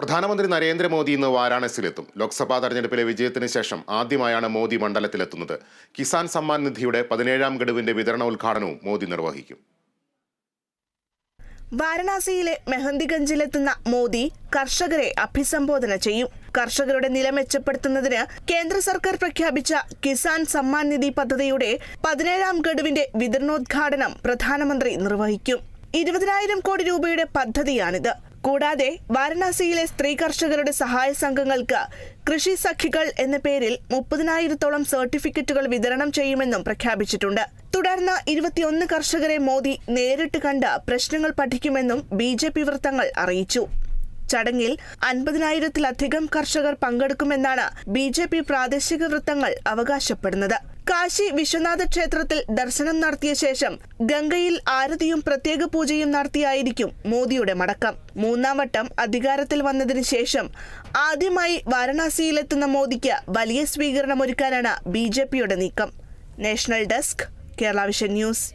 പ്രധാനമന്ത്രി നരേന്ദ്രമോദി ഇന്ന് വാരാണസിയിലെത്തും. ലോക്സഭാ തെരഞ്ഞെടുപ്പിലെ വിജയത്തിന് ശേഷം ആദ്യമായാണ് മോദി മണ്ഡലത്തിലെത്തുന്നത്. കിസാൻ സമ്മാൻ നിധിയുടെ പതിനേഴാം ഗഡുവിന്റെ വിതരണ ഉദ്ഘാടനവും മോദി നിർവഹിക്കും. വാരണാസിയിലെ മെഹന്തിഗഞ്ചിലെത്തുന്ന മോദി കർഷകരെ അഭിസംബോധന ചെയ്യും. കർഷകരുടെ നില മെച്ചപ്പെടുത്തുന്നതിന് കേന്ദ്ര സർക്കാർ പ്രഖ്യാപിച്ച കിസാൻ സമ്മാൻ നിധി പദ്ധതിയുടെ പതിനേഴാം ഗഡുവിന്റെ വിതരണോദ്ഘാടനം പ്രധാനമന്ത്രി നിർവഹിക്കും. ഇരുപതിനായിരം കോടി രൂപയുടെ പദ്ധതിയാണിത്. കൂടാതെ വാരണാസിയിലെ സ്ത്രീ കർഷകരുടെ സഹായ സംഘങ്ങൾക്ക് കൃഷി സഖികൾ എന്ന പേരിൽ മുപ്പതിനായിരത്തോളം സർട്ടിഫിക്കറ്റുകൾ വിതരണം ചെയ്യുമെന്നും പ്രഖ്യാപിച്ചിട്ടുണ്ട്. തുടർന്ന് ഇരുപത്തിയൊന്ന് കർഷകരെ മോദി നേരിട്ട് കണ്ട് പ്രശ്നങ്ങൾ പഠിക്കുമെന്നും ബി ജെ പി വൃത്തങ്ങൾ അറിയിച്ചു. ചടങ്ങിൽ അൻപതിനായിരത്തിലധികം കർഷകർ പങ്കെടുക്കുമെന്നാണ് ബി ജെ പി പ്രാദേശിക വൃത്തങ്ങൾ അവകാശപ്പെടുന്നത്. കാശി വിശ്വനാഥ ക്ഷേത്രത്തിൽ ദർശനം നടത്തിയ ശേഷം ഗംഗയിൽ ആരതിയും പ്രത്യേക പൂജയും നടത്തിയായിരിക്കും മോദിയുടെ മടക്കം. മൂന്നാം വട്ടം അധികാരത്തിൽ വന്നതിന് ശേഷം ആദ്യമായി വാരണാസിയിലെത്തുന്ന മോദിക്ക് വലിയ സ്വീകരണമൊരുക്കാനാണ് ബി ജെ പിയുടെ നീക്കം. National desk Kerala vision news.